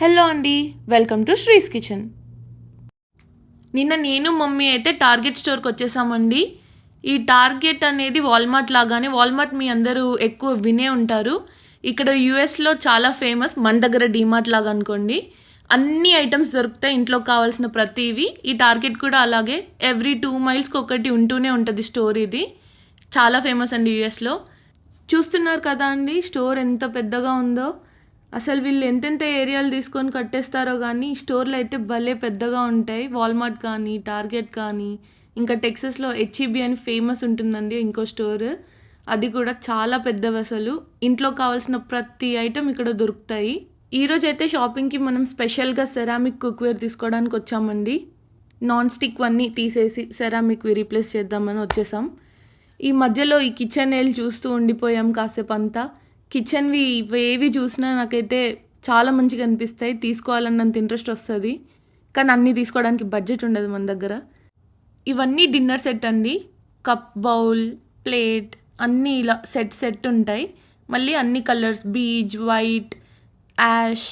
Hello అండి welcome to శ్రీస్ kitchen. నిన్న నేను మమ్మీ అయితే టార్గెట్ స్టోర్కి వచ్చేసామండి. ఈ టార్గెట్ అనేది వాల్మార్ట్ లాగానే వాల్మార్ట్ మీ అందరూ ఎక్కువ వినే ఉంటారు. ఇక్కడ యూఎస్లో చాలా ఫేమస్ మన దగ్గర డీమార్ట్ లాగా అనుకోండి. అన్ని ఐటమ్స్ దొరుకుతాయి ఇంట్లో కావాల్సిన ప్రతివి. ఈ టార్గెట్ కూడా అలాగే ఎవ్రీ టూ మైల్స్కి ఒకటి ఉంటూనే ఉంటుంది స్టోర్ ఇది. చాలా ఫేమస్ అండి యూఎస్లో చూస్తున్నారు కదా అండి స్టోర్ ఎంత పెద్దగా ఉందో. అసలు వీళ్ళు ఎంతెంత ఏరియాలు తీసుకొని కట్టేస్తారో కానీ స్టోర్లు అయితే భలే పెద్దగా ఉంటాయి. వాల్మార్ట్ కానీ టార్గెట్ కానీ ఇంకా టెక్సస్లో హెచ్ఈబి అని ఫేమస్ ఉంటుందండి ఇంకో స్టోర్. అది కూడా చాలా పెద్దవి అసలు. ఇంట్లో కావాల్సిన ప్రతి ఐటెం ఇక్కడ దొరుకుతాయి. ఈరోజు అయితే షాపింగ్కి మనం స్పెషల్గా సెరామిక్ కుక్వేర్ తీసుకోవడానికి వచ్చామండి. నాన్ స్టిక్ అన్నీ తీసేసి సెరామిక్వి రీప్లేస్ చేద్దామని వచ్చేసాం. ఈ మధ్యలో ఈ కిచెన్ ఏళ్ళు చూస్తూ ఉండిపోయాం కాసేపు అంతా కిచెన్వి ఏవి చూసినా నాకైతే చాలా మంచిగా అనిపిస్తాయి. తీసుకోవాలన్నంత ఇంట్రెస్ట్ వస్తుంది. కానీ అన్నీ తీసుకోవడానికి బడ్జెట్ ఉండదు మన దగ్గర. ఇవన్నీ డిన్నర్ సెట్ అండి. కప్ బౌల్ ప్లేట్ అన్నీ ఇలా సెట్ సెట్ ఉంటాయి. మళ్ళీ అన్ని colours beige white ash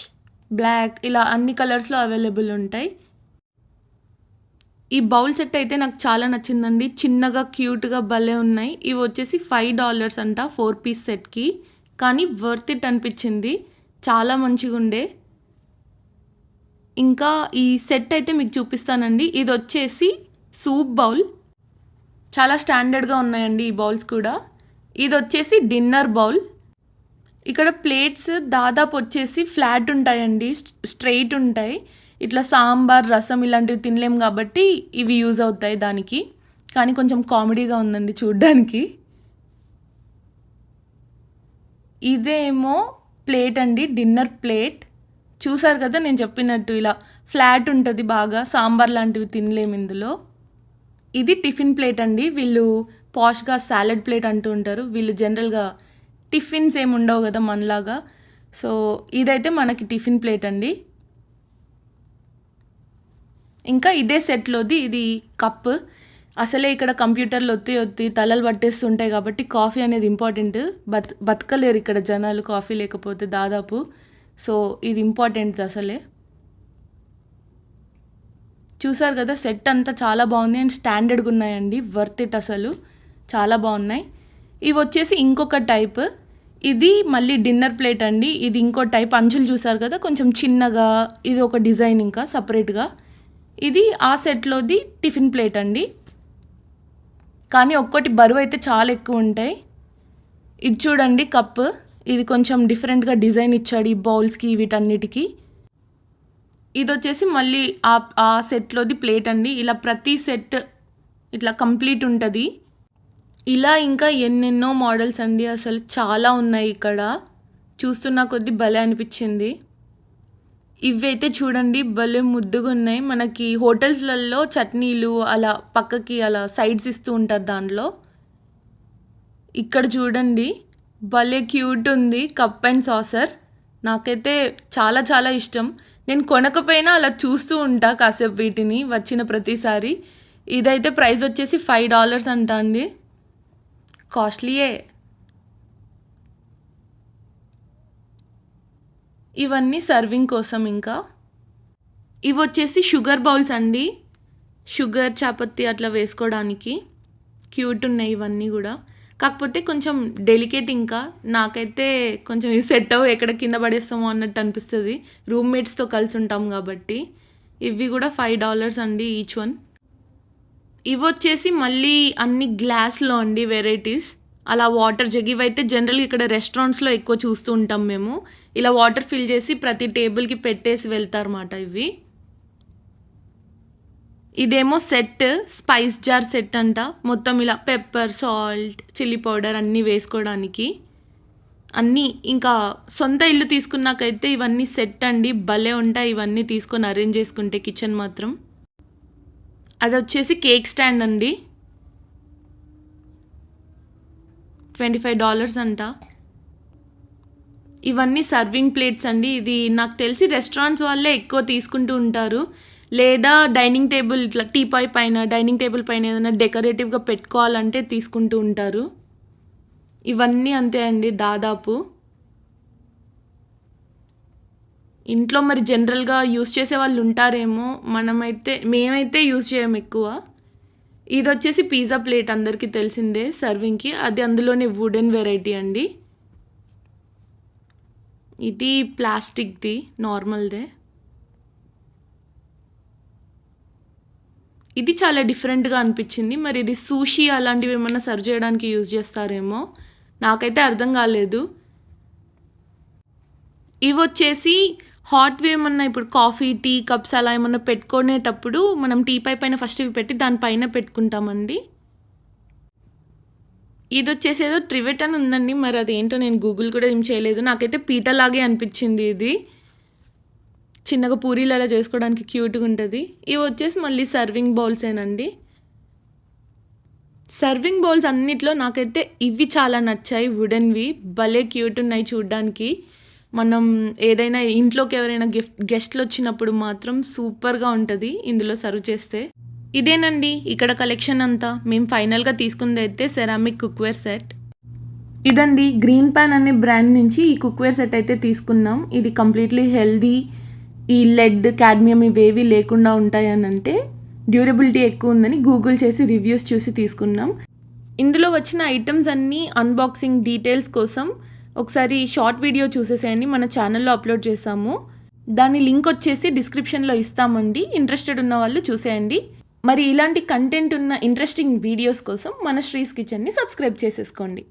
black ఇలా అన్ని కలర్స్లో అవైలబుల్ ఉంటాయి. ఈ బౌల్ సెట్ అయితే నాకు చాలా నచ్చిందండి. చిన్నగా క్యూట్గా భలే ఉన్నాయి. ఇవి వచ్చేసి ఫైవ్ డాలర్స్ అంట ఫోర్ పీస్ సెట్కి. కానీ వర్త్ ఇట్ అనిపించింది. చాలా మంచిగా ఉండే ఇంకా ఈ సెట్ అయితే మీకు చూపిస్తానండి. ఇది వచ్చేసి సూప్ బౌల్ చాలా స్టాండర్డ్గా ఉన్నాయండి ఈ బౌల్స్ కూడా. ఇది వచ్చేసి డిన్నర్ బౌల్ ఇక్కడ ప్లేట్స్ దాదాపు వచ్చేసి ఫ్లాట్ ఉంటాయండి స్ట్రైట్ ఉంటాయి. ఇట్లా సాంబార్ రసం ఇలాంటివి తినలేం కాబట్టి ఇవి యూజ్ అవుతాయి దానికి. కానీ కొంచెం కామెడీగా ఉందండి చూడ్డానికి. ఇదేమో ప్లేట్ అండి డిన్నర్ ప్లేట్. చూసారు కదా నేను చెప్పినట్టు ఇలా ఫ్లాట్ ఉంటుంది బాగా సాంబార్ లాంటివి తినలేము ఇందులో. ఇది టిఫిన్ ప్లేట్ అండి వీళ్ళు పాష్గా సాలెడ్ ప్లేట్ అంటూ ఉంటారు. వీళ్ళు జనరల్గా టిఫిన్స్ ఏమి ఉండవు కదా మనలాగా. సో ఇదైతే మనకి టిఫిన్ ప్లేట్ అండి. ఇంకా ఇదే సెట్లోది ఇది కప్ అసలే ఇక్కడ కంప్యూటర్లు ఒత్తి ఒత్తి తలలు పట్టేస్తుంటాయి కాబట్టి కాఫీ అనేది ఇంపార్టెంట్. బత్ బతకలేరు ఇక్కడ జనాలు కాఫీ లేకపోతే దాదాపు. సో ఇది ఇంపార్టెంట్ అసలే. చూసారు కదా సెట్ అంతా చాలా బాగుంది అండ్ స్టాండర్డ్గా ఉన్నాయండి. వర్త్ ఇట్ అసలు. చాలా బాగున్నాయి. ఇవి వచ్చేసి ఇంకొక టైప్. ఇది మళ్ళీ డిన్నర్ ప్లేట్ అండి. ఇది ఇంకో టైప్. అంచులు చూసారు కదా కొంచెం చిన్నగా ఇది ఒక డిజైన్ ఇంకా సపరేట్గా. ఇది ఆ సెట్లోది టిఫిన్ ప్లేట్ అండి. కానీ ఒక్కటి బరువు అయితే చాలా ఎక్కువ ఉంటాయి. ఇది చూడండి కప్ ఇది కొంచెం డిఫరెంట్గా డిజైన్ ఇచ్చాడు ఈ బౌల్స్కి వీటన్నిటికీ. ఇది వచ్చేసి మళ్ళీ ఆ ఆ సెట్లోది ప్లేట్ అండి. ఇలా ప్రతి సెట్ ఇట్లా కంప్లీట్ ఉంటుంది. ఇలా ఇంకా ఎన్నెన్నో మోడల్స్ అండి. అసలు చాలా ఉన్నాయి ఇక్కడ. చూస్తున్న కొద్దీ భలే అనిపించింది. ఇవైతే చూడండి భలే ముద్దుగా ఉన్నాయి మనకి హోటల్స్లలో చట్నీలు అలా పక్కకి అలా సైడ్స్ ఇస్తూ ఉంటారు దాంట్లో. ఇక్కడ చూడండి భలే క్యూట్ ఉంది కప్ అండ్ సాసర్ నాకైతే చాలా చాలా ఇష్టం. నేను కొనకపోయినా అలా చూస్తూ ఉంటా కాసేపు వీటిని వచ్చిన ప్రతిసారి. ఇదైతే ప్రైస్ వచ్చేసి ఫైవ్ డాలర్స్ అంట అండి. కాస్ట్లీయే. ఇవన్నీ సర్వింగ్ కోసం ఇంకా. ఇవి వచ్చేసి షుగర్ బౌల్స్ అండి. షుగర్ చాపత్తి అట్లా వేసుకోవడానికి. క్యూట్ ఉన్నాయి ఇవన్నీ కూడా. కాకపోతే కొంచెం డెలికేట్ ఇంకా. నాకైతే కొంచెం ఇవి సెట్ అవ్వ ఎక్కడ కింద పడేస్తామో అన్నట్టు అనిపిస్తుంది. రూమ్మేట్స్తో కలిసి ఉంటాం కాబట్టి. ఇవి కూడా ఫైవ్ డాలర్స్ అండి ఈచ్ వన్ ఇవి వచ్చేసి మళ్ళీ అన్ని గ్లాస్లో అండి వెరైటీస్ అలా వాటర్ జగ్ ఇవైతే జనరల్గా ఇక్కడ రెస్టారెంట్స్లో ఎక్కువ చూస్తూ ఉంటాం మేము. ఇలా వాటర్ ఫిల్ చేసి ప్రతి టేబుల్కి పెట్టేసి వెళ్తారన్నమాట ఇవి. ఇదేమో సెట్ స్పైస్ జార్ సెట్ అంట. మొత్తం ఇలా పెప్పర్ సాల్ట్ చిల్లీ పౌడర్ అన్నీ వేసుకోవడానికి. అన్నీ ఇంకా సొంత ఇల్లు తీసుకున్నాకైతే ఇవన్నీ సెట్ అండి. భలే ఉంటాయి ఇవన్నీ తీసుకొని అరేంజ్ చేసుకుంటే కిచెన్ మాత్రం. అది వచ్చేసి కేక్ స్టాండ్ అండి. ట్వంటీ ఫైవ్ డాలర్స్ అంట. ఇవన్నీ సర్వింగ్ ప్లేట్స్ అండి. ఇది నాకు తెలిసి రెస్టారెంట్స్ వాళ్ళే ఎక్కువ తీసుకుంటూ ఉంటారు. లేదా డైనింగ్ టేబుల్ ఇట్లా టీపాయ్ పైన డైనింగ్ టేబుల్ పైన ఏదైనా డెకరేటివ్గా పెట్టుకోవాలంటే తీసుకుంటూ ఉంటారు. ఇవన్నీ అంతే అండి దాదాపు. ఇంట్లో మరి జనరల్గా యూస్ చేసే వాళ్ళు ఉంటారేమో మనమైతే మేమైతే యూస్ చేయము ఎక్కువ. ఇది వచ్చేసి పిజ్జా ప్లేట్ అందరికీ తెలిసిందే సర్వింగ్కి. అది అందులోనే వుడెన్ వెరైటీ అండి. ఇది ప్లాస్టిక్ది నార్మల్దే. ఇది చాలా డిఫరెంట్గా అనిపించింది. మరి ఇది సూషీ అలాంటివి ఏమన్నా సర్వ్ చేయడానికి యూజ్ చేస్తారేమో నాకైతే అర్థం కాలేదు. ఇవి వచ్చేసి హాట్వి ఏమన్నా ఇప్పుడు కాఫీ టీ కప్స్ అలా ఏమన్నా పెట్టుకునేటప్పుడు మనం టీ పై పైన ఫస్ట్ ఇవి పెట్టి దానిపైన పెట్టుకుంటామండి. ఇది వచ్చేసి ఏదో ట్రివెట్ అని ఉందండి. మరి అదేంటో నేను గూగుల్ కూడా ఏం చేయలేదు. నాకైతే పీటలాగే అనిపించింది ఇది. చిన్నగా పూరీలు అలా చేసుకోవడానికి క్యూట్గా ఉంటుంది. ఇవి వచ్చేసి మళ్ళీ సర్వింగ్ బౌల్సేనండి సర్వింగ్ బౌల్స్ అన్నిట్లో నాకైతే ఇవి చాలా నచ్చాయి. వుడెన్వి భలే క్యూట్ ఉన్నాయి చూడ్డానికి. మనం ఏదైనా ఇంట్లోకి ఎవరైనా గిఫ్ట్ గెస్ట్లు వచ్చినప్పుడు మాత్రం సూపర్గా ఉంటుంది ఇందులో సర్వ్ చేస్తే. ఇదేనండి ఇక్కడ కలెక్షన్ అంతా. మేము ఫైనల్గా తీసుకుంది అయితే సెరామిక్ కుక్వేర్ సెట్ ఇదండి గ్రీన్ ప్యాన్ అనే బ్రాండ్ నుంచి ఈ కుక్వేర్ సెట్ అయితే తీసుకున్నాం. ఇది కంప్లీట్లీ హెల్దీ ఈ లెడ్ క్యాడ్మియం ఇవేవి లేకుండా ఉంటాయనంటే డ్యూరబిలిటీ ఎక్కువ ఉందని గూగుల్ చేసి రివ్యూస్ చూసి తీసుకున్నాం. ఇందులో వచ్చిన ఐటమ్స్ అన్నీ అన్బాక్సింగ్ డీటెయిల్స్ కోసం ఒకసారి షార్ట్ వీడియో చూసేసేయండి మన ఛానల్లో అప్లోడ్ చేసాము. దాని లింక్ వచ్చేసి డిస్క్రిప్షన్లో ఇస్తామండి ఇంట్రెస్టెడ్ ఉన్న వాళ్ళు చూసేయండి. మరి ఇలాంటి కంటెంట్ ఉన్న ఇంట్రెస్టింగ్ వీడియోస్ కోసం మన శ్రీస్ కిచెన్ని సబ్స్క్రైబ్ చేసేసుకోండి.